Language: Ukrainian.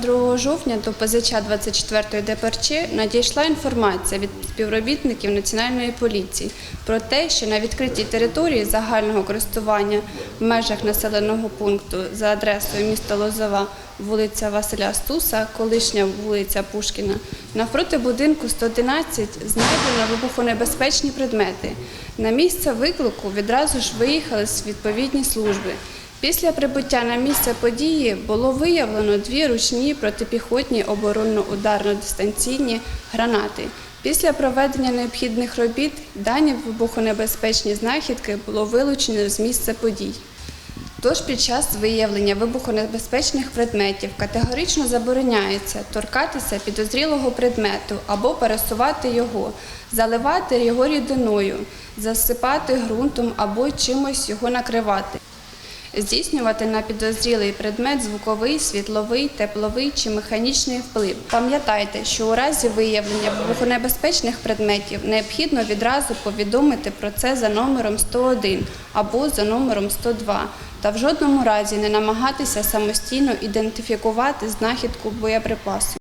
22 жовтня до ПЗЧ 24 ДПРЧ надійшла інформація від співробітників Національної поліції про те, що на відкритій території загального користування в межах населеного пункту за адресою міста Лозова, вулиця Василя Стуса, колишня вулиця Пушкіна, навпроти будинку 111 знайдено вибухонебезпечні предмети. На місце виклику відразу ж виїхали з відповідні служби. Після прибуття на місце події було виявлено дві ручні протипіхотні оборонно-ударно-дистанційні гранати. Після проведення необхідних робіт дані вибухонебезпечні знахідки було вилучено з місця подій. Тож під час виявлення вибухонебезпечних предметів категорично забороняється торкатися підозрілого предмету або пересувати його, заливати його рідиною, засипати ґрунтом або чимось його накривати. Здійснювати на підозрілий предмет звуковий, світловий, тепловий чи механічний вплив. Пам'ятайте, що у разі виявлення вибухонебезпечних предметів необхідно відразу повідомити про це за номером 101 або за номером 102 та в жодному разі не намагатися самостійно ідентифікувати знахідку боєприпасу.